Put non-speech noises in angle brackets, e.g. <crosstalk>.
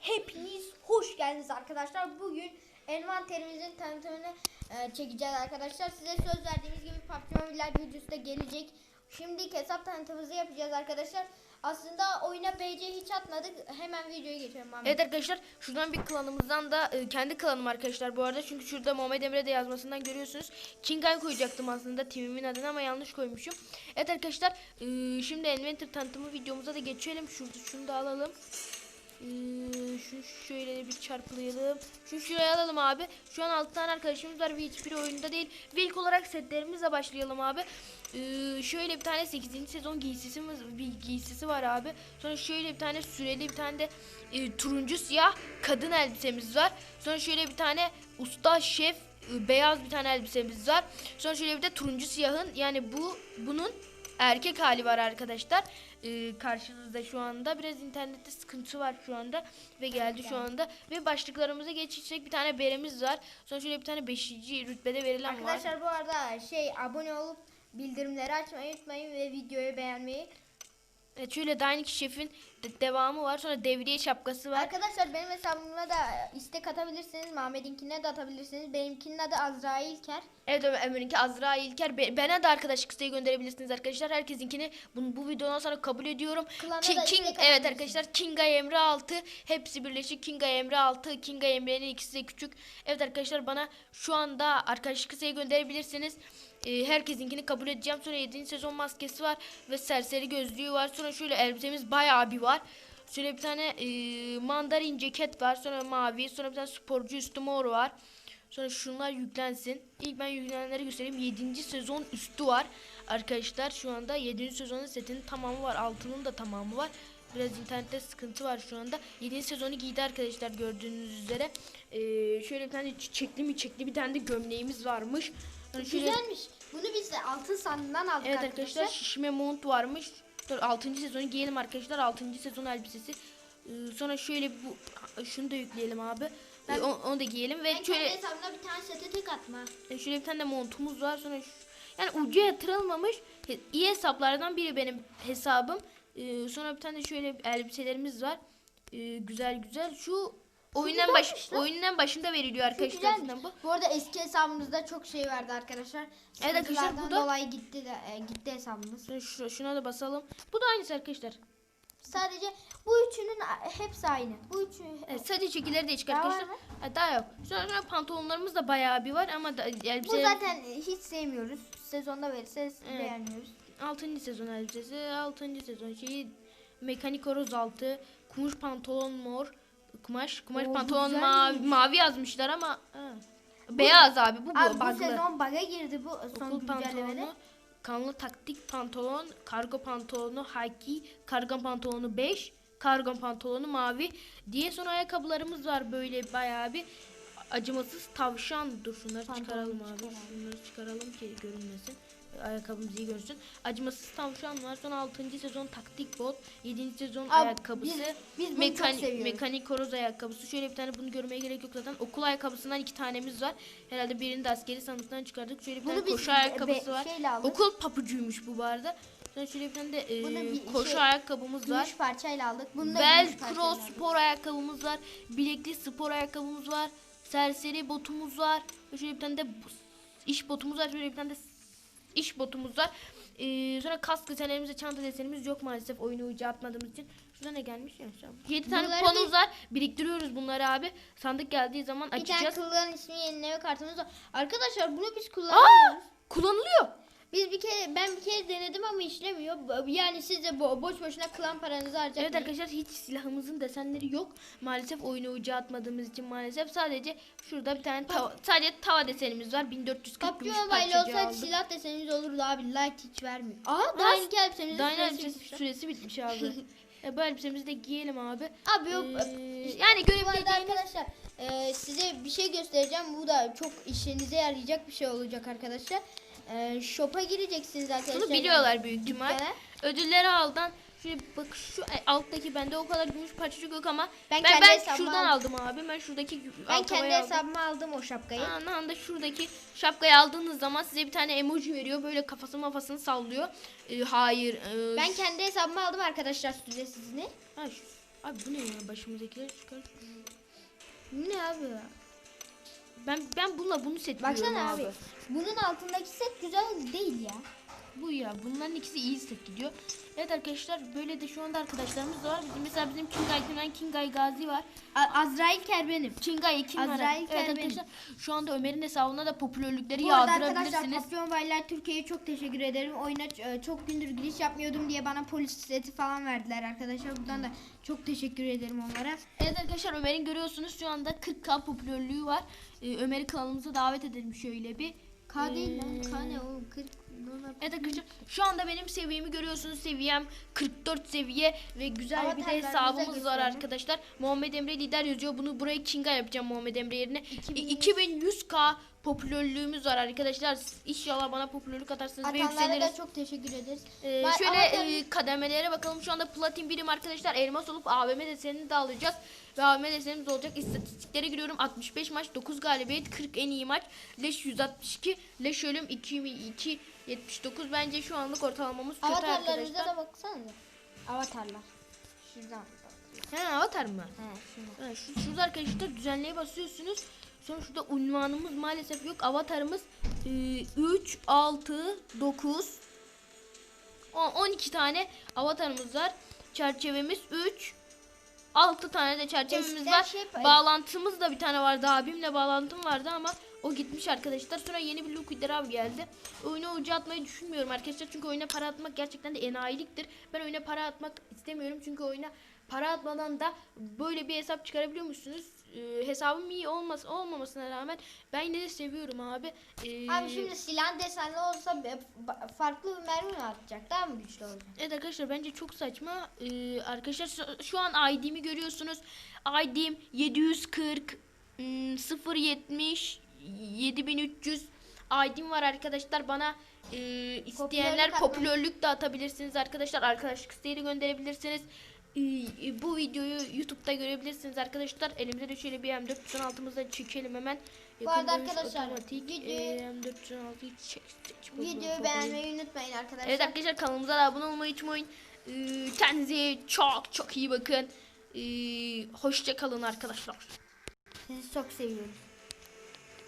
Hepiniz hoş geldiniz arkadaşlar. Bugün envanterimizin tanıtımını e, çekeceğiz arkadaşlar. Size söz verdiğimiz gibi PUBG Mobile videosu da gelecek. Şimdi hesap tanıtımımızı yapacağız arkadaşlar. Aslında oyuna BC hiç atmadık. Hemen videoya geçelim. Ahmet. Evet arkadaşlar şuradan bir klanımızdan da e, kendi klanım arkadaşlar bu arada çünkü şurada Muhammed Emre de yazmasından görüyorsunuz. Kingay koyacaktım aslında timimin adını ama yanlış koymuşum. Evet arkadaşlar e, şimdi Inventor tanıtımı videomuza da geçelim. Şurada şunu da alalım. E, şunu şöyle bir çarpılayalım. Şunu şuraya alalım abi. Şu an 6 tane arkadaşımız var ve hiçbiri oyunda değil. Ve ilk olarak setlerimizle başlayalım abi. Ee, şöyle bir tane 8. sezon giysisi bir giysisi var abi. Sonra şöyle bir tane süreli bir tane de e, turuncu siyah kadın elbisemiz var. Sonra şöyle bir tane usta şef e, beyaz bir tane elbisemiz var. Sonra şöyle bir de turuncu siyahın yani bu bunun erkek hali var arkadaşlar. Ee, karşınızda şu anda biraz internette sıkıntı var şu anda ve geldi şu anda ve başlıklarımıza geçecek bir tane beremiz var. Sonra şöyle bir tane 5. rütbede verilen var. Arkadaşlar bu arada şey abone olup bildirimleri açmayı unutmayın ve videoyu beğenmeyi. Evet, şöyle Dining Chef'in de- devamı var. Sonra devriye şapkası var. Arkadaşlar benim hesabıma da istek atabilirsiniz. Mehmet'inkine de atabilirsiniz. Benimkinin adı Azra İlker. Evet Ömer Ömer'inki Azra İlker. Be- bana da arkadaşlık isteği gönderebilirsiniz arkadaşlar. Herkesinkini bunu, bu videodan sonra kabul ediyorum. Klana Ki- da King, istek evet atabilirsiniz. arkadaşlar Kinga Emre 6 hepsi birleşik Kinga Emre 6 Kinga Emre'nin ikisi de küçük. Evet arkadaşlar bana şu anda arkadaşlık isteği gönderebilirsiniz. Ee, herkesinkini kabul edeceğim. Sonra 7. sezon maskesi var ve serseri gözlüğü var. Sonra şöyle elbisemiz bayağı bir var. Şöyle bir tane e, mandarin ceket var. Sonra mavi. Sonra bir tane sporcu üstü mor var. Sonra şunlar yüklensin. İlk ben yüklenenleri göstereyim. 7. sezon üstü var. Arkadaşlar şu anda 7. sezonun setinin tamamı var. Altının da tamamı var. Biraz internette sıkıntı var şu anda. 7. sezonu giydi arkadaşlar gördüğünüz üzere. Ee, şöyle bir tane çiçekli mi çiçekli bir tane de gömleğimiz varmış. Güzelmiş. Bunu biz de altın sandığından aldık Evet arkadaşlar. arkadaşlar şişme mont varmış. Dur 6. sezonu giyelim arkadaşlar. 6. sezon elbisesi. Ee, sonra şöyle bu şunu da yükleyelim abi. Ben- Ee, onu, onu da giyelim ve Ben şöyle kendi hesabımda bir tane sete tek atma. e, şöyle bir tane de montumuz var. Sonra şu- yani ucu yatırılmamış he- iyi hesaplardan biri benim hesabım. Ee, sonra bir tane de şöyle elbiselerimiz var. Ee, güzel güzel. Şu oyunun baş oyunun başında veriliyor arkadaşlar bu. Bu arada eski hesabımızda çok şey vardı arkadaşlar. Evet arkadaşlar, bu da- dolayı gitti de, e, gitti hesabımız. Şu- şuna da basalım. Bu da aynısı arkadaşlar. Sadece bu üçünün hepsi aynı. Bu üçü Evet, sadece çekileri değişik Daha var arkadaşlar. mı? Ha, daha yok. Sonra, sonra pantolonlarımız da bayağı bir var ama da, bu elbise zaten hiç sevmiyoruz. Sezonda verirse Evet. beğenmiyoruz. 6. sezon elbisesi, 6. sezon şeyi mekanik horoz altı, kumaş pantolon mor, kumaş kumaş Oo, pantolon güzelmiş. mavi, mavi yazmışlar ama ha. beyaz abi bu, bu Abi bu bug'lı. sezon bug'a girdi bu son Okul güncellemede. pantolonu, kanlı taktik pantolon, kargo pantolonu haki, kargan pantolonu 5, kargon pantolonu mavi diye sonra ayakkabılarımız var böyle bayağı bir acımasız tavşan. Dur şunları Pantolonu çıkaralım abi. çıkaralım. Şunları çıkaralım ki görünmesin. Ayakkabımız iyi görünsün. Acımasız tavşan var. Sonra 6. sezon taktik bot. 7. sezon Abi, ayakkabısı. biz- biz bunu çok mekanik, seviyoruz. mekanik horoz ayakkabısı. Şöyle bir tane bunu görmeye gerek yok zaten. Okul ayakkabısından iki tanemiz var. Herhalde birini de askeri sandıktan çıkardık. Şöyle bir Bunu tane biz koşu ayakkabısı be- var. Okul papucuymuş bu arada. Sonra şöyle bir tane de e, bir koşu şey- ayakkabımız var. Gümüş parçayla aldık. Bunu da parçayla aldık. spor ayakkabımız var. Bilekli spor ayakkabımız var. Serseri botumuz var. Şöyle bir tane de iş botumuz var. Şöyle bir tane de iş botumuz var. Ee, sonra kask desenlerimizde çanta desenimiz yok maalesef oyunu ucu atmadığımız için. Şurada ne gelmiş ya? 7 tane Bunları kuponumuz var. Biriktiriyoruz bunları abi. Sandık geldiği zaman Bir tane açacağız. kılığın ismi yenileme kartımız var. Arkadaşlar bunu biz Aa! kullanıyoruz. Kullanılıyor. Biz bir kere ben bir kere denedim ama işlemiyor. Yani siz de bo- boş boşuna klan paranızı harcamayın. Evet arkadaşlar hiç silahımızın desenleri yok. Maalesef oyunu ucu atmadığımız için maalesef sadece şurada bir tane tava, sadece tava desenimiz var. 1440 PUBG gümüş parçacığı olsaydı aldık. silah desenimiz olurdu abi. Like hiç vermiyor. Aa Aa, daha ilk elbisemizin süresi bitmiş. süresi bitmiş abi. <laughs> e, bu elbisemizi de giyelim abi. Abi yok. Ee, yani dediğimiz arkadaşlar e, size bir şey göstereceğim. Bu da çok işinize yarayacak bir şey olacak arkadaşlar. E, shop'a gireceksiniz arkadaşlar. bunu biliyorlar büyük ihtimal. Ödülleri aldan şöyle bak şu alttaki bende o kadar gümüş parçacık yok ama Ben ben ben, hesabıma şuradan aldım. aldım abi. Ben şuradaki Ben kendi havayı aldım. hesabıma aldım o şapkayı. Aa, anda şuradaki şapkayı aldığınız zaman size bir tane emoji veriyor. Böyle kafasını mafasını sallıyor. Ee, hayır. e, Ben kendi hesabıma aldım arkadaşlar şu- Abi bu ne ya başımızdakiler çıkar. Ne abi? Ben ben bununla bunu setliyorum Baksana abi. abi. Bunun altındaki set güzel değil ya. Bu ya bunların ikisi iyi set gidiyor. Evet arkadaşlar böyle de şu anda arkadaşlarımız da var. Bizim mesela bizim Kingay Kenan Kingay Gazi var. A- Azrail Ker benim. Kingay Ekin var. Azrail Evet Kerbenim. arkadaşlar şu anda Ömer'in hesabına da popülerlikleri Bu arada arkadaşlar. Papyon Mobile'ler Türkiye'ye çok teşekkür ederim. Oyuna e, çok gündür giriş yapmıyordum diye bana polis seti falan verdiler arkadaşlar. Buradan da çok teşekkür ederim onlara. Evet arkadaşlar Ömer'in görüyorsunuz şu anda 40k popülerliği var. Ee, Ömer'i kanalımıza davet edelim şöyle bir. K değil lan. Ee, K ne oğlum? 40 dolar. Evet arkadaşlar şu anda benim seviyemi görüyorsunuz. Seviyem 44 seviye ve güzel bir de hesabımız var arkadaşlar. Muhammed Emre lider yazıyor. Bunu buraya Kinga yapacağım Muhammed Emre yerine. 2100. 2100k popülerliğimiz var arkadaşlar. İnşallah bana popülerlik atarsınız ve Atanlara yükseliriz. da çok teşekkür ederiz. Ee, şöyle e, kademelere bakalım. Şu anda platin birim arkadaşlar. Elmas olup AVM desenini de alacağız. Ve AVM desenimiz olacak. İstatistiklere giriyorum. 65 maç, 9 galibiyet, 40 en iyi maç. Leş 162, leş ölüm 2, 2 79. Bence şu anlık ortalamamız kötü Avatarlarımıza da baksanıza. Avatarlar. Şuradan. He avatar mı? He şuradan. Şu, şurada arkadaşlar düzenleye basıyorsunuz. Sonra şurada unvanımız maalesef yok. Avatarımız e, 3, 6, 9, 10, 12 tane avatarımız var. Çerçevemiz 3, 6 tane de çerçevemiz Eskiden var. şey- Bağlantımız da bir tane vardı. Abimle bağlantım vardı ama o gitmiş arkadaşlar. Sonra yeni bir Luke abi geldi. Oyuna ucu atmayı düşünmüyorum arkadaşlar. Çünkü oyuna para atmak gerçekten de enayiliktir. Ben oyuna para atmak istemiyorum. Çünkü oyuna para atmadan da böyle bir hesap çıkarabiliyor musunuz? Ee, hesabım iyi olmaz olmamasına rağmen ben yine de seviyorum abi. Ee, Abi şimdi silah desenli olsa be- ba- farklı bir mermi mi atacak? Daha mı güçlü olacak? Evet arkadaşlar bence çok saçma. Ee, arkadaşlar şu- şu an ID'mi görüyorsunuz. ID'm 740 hmm, 070 7300 ID'm var arkadaşlar. Bana e, isteyenler Popülerlik popülerlik de atabilirsiniz arkadaşlar. Arkadaşlık isteği de gönderebilirsiniz. Ee, bu videoyu YouTube'da görebilirsiniz arkadaşlar. Elimizde de şöyle bir M416'mızda çekelim hemen. Bu arada arkadaşlar, otomatik, videoyu- e, M416'yı çek, çek, Videoyu beğenmeyi unutmayın arkadaşlar. Evet arkadaşlar kanalımıza da abone olmayı unutmayın. Ee, kendinize çok çok iyi bakın. Ee, hoşça kalın arkadaşlar. Sizi çok seviyorum.